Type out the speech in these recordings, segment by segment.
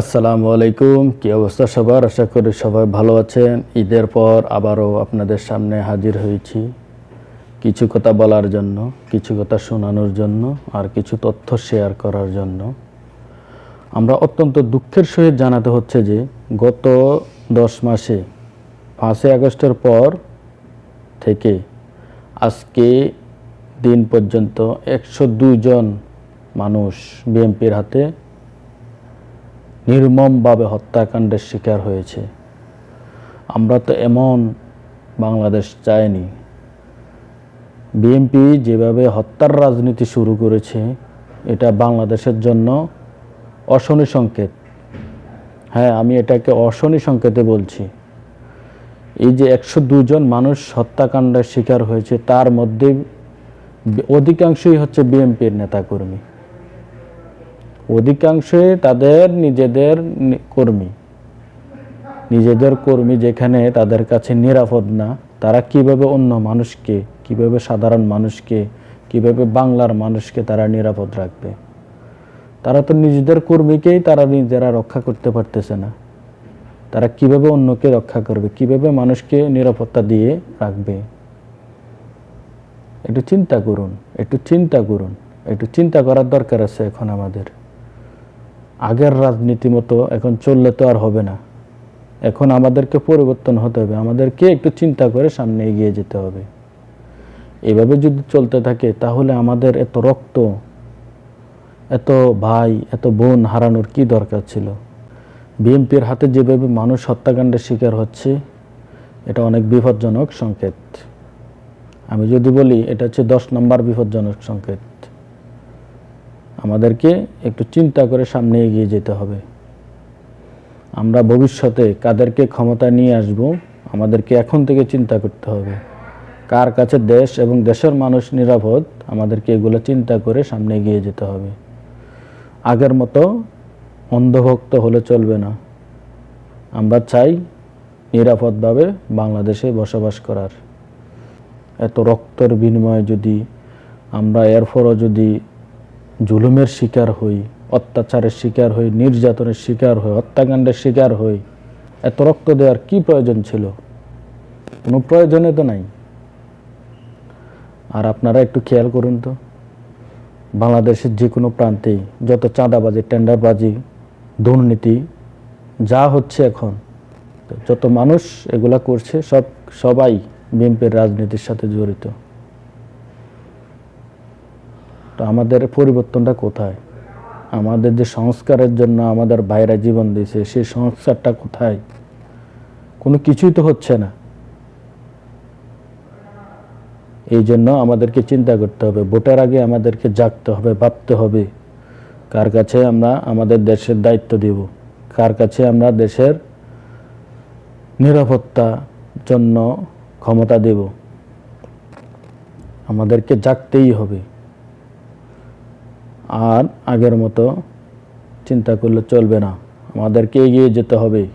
আসসালামু আলাইকুম। কি অবস্থা সবার? আশা করি সবাই ভালো আছেন। ঈদের পর আবারও আপনাদের সামনে হাজির হয়েছি কিছু কথা বলার জন্য, কিছু কথা শোনানোর জন্য, আর কিছু তথ্য শেয়ার করার জন্য। আমরা অত্যন্ত দুঃখের সহিত জানাতে হচ্ছে যে, গত দশ মাসে, পাঁচই আগস্টের পর থেকে আজকে দিন পর্যন্ত একশো জন মানুষ বিএমপির হাতে নির্মমভাবে হত্যাকাণ্ডের শিকার হয়েছে। আমরা তো এমন বাংলাদেশ চাইনি। বিএনপি যেভাবে হত্যার রাজনীতি শুরু করেছে, এটা বাংলাদেশের জন্য অশনি সংকেত। হ্যাঁ আমি এটাকে অশনি সংকেতে বলছি। এই যে একশো দুজন মানুষ হত্যাকাণ্ডের শিকার হয়েছে, তার মধ্যে অধিকাংশই হচ্ছে বিএনপির নেতাকর্মী। অধিকাংশই তাদের নিজেদের কর্মী। নিজেদের কর্মী যেখানে তাদের কাছে নিরাপদ না, তারা কীভাবে অন্য মানুষকে, কীভাবে সাধারণ মানুষকে, কীভাবে বাংলার মানুষকে তারা নিরাপদ রাখবে? তারা তো নিজেদের কর্মীকেই তারা নিজেরা রক্ষা করতে পারতেছে না। তারা কীভাবে অন্যকে রক্ষা করবে, কীভাবে মানুষকে নিরাপত্তা দিয়ে রাখবে? একটু চিন্তা করুন, একটু চিন্তা করুন, একটু চিন্তা করার দরকার আছে এখন আমাদের। আগের রাজনীতি মতো এখন চললে তো আর হবে না। এখন আমাদেরকে পরিবর্তন হতে হবে। আমাদেরকে একটু চিন্তা করে সামনে এগিয়ে যেতে হবে। এভাবে যদি চলতে থাকে, তাহলে আমাদের এত রক্ত, এত ভাই, এত বোন হারানোর কি দরকার ছিল? বিএনপির হাতে যেভাবে মানুষ হত্যাকাণ্ডের শিকার হচ্ছে, এটা অনেক বিপজ্জনক সংকেত। আমি যদি বলি, এটা হচ্ছে দশ নম্বর বিপজ্জনক সংকেত। আমাদেরকে একটু চিন্তা করে সামনে এগিয়ে যেতে হবে। আমরা ভবিষ্যতে কাদেরকে ক্ষমতা নিয়ে আসব, আমাদেরকে এখন থেকে চিন্তা করতে হবে। কার কাছে দেশ এবং দেশের মানুষ নিরাপদ, আমাদেরকে এগুলো চিন্তা করে সামনে এগিয়ে যেতে হবে। আগের মতো অন্ধভক্ত হলে চলবে না। আমরা চাই নিরাপদভাবে বাংলাদেশে বসবাস করার। এত রক্তের বিনিময়ে যদি আমরা এরপরও যদি জুলুমের শিকার হই, অত্যাচারের শিকার হই, নির্যাতনের শিকার হই, হত্যাকাণ্ডের শিকার হই। এত রক্ত দেওয়ার কি প্রয়োজন ছিল? কোনো প্রয়োজনে তো নাই। আর আপনারা একটু খেয়াল করুন তো, বাংলাদেশের যে কোনো প্রান্তেই যত চাঁদাবাজি, টেন্ডারবাজি, দুর্নীতি, যা হচ্ছে এখন, যত মানুষ এগুলা করছে, সব, সবাই বিএনপির রাজনীতির সাথে জড়িত। তো আমাদের পরিবর্তনটা কোথায়? আমাদের যে সংস্কারের জন্য আমাদের বাইরে জীবন দিয়েছে, সেই সংস্কারটা কোথায়? কোনো কিছুই তো হচ্ছে না। এই জন্য আমাদেরকে চিন্তা করতে হবে। ভোটের আগে আমাদেরকে জাগতে হবে, ভাবতে হবে কার কাছে আমরা আমাদের দেশের দায়িত্ব দেব, কার কাছে আমরা দেশের নিরাপত্তা জন্য ক্ষমতা দেব। আমাদেরকে জাগতেই হবে। আর আগের মতো চিন্তা করলে চলবে না। আমাদেরকে এগিয়ে যেতে হবে।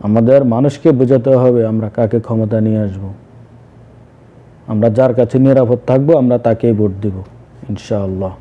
আমাদের মানুষকে বোঝাতে হবে আমরা কাকে ক্ষমতা নিয়ে আসব। আমরা যার কাছে নিরাপদ থাকব আমরা তাকেই ভোট দেব, ইনশাআল্লাহ।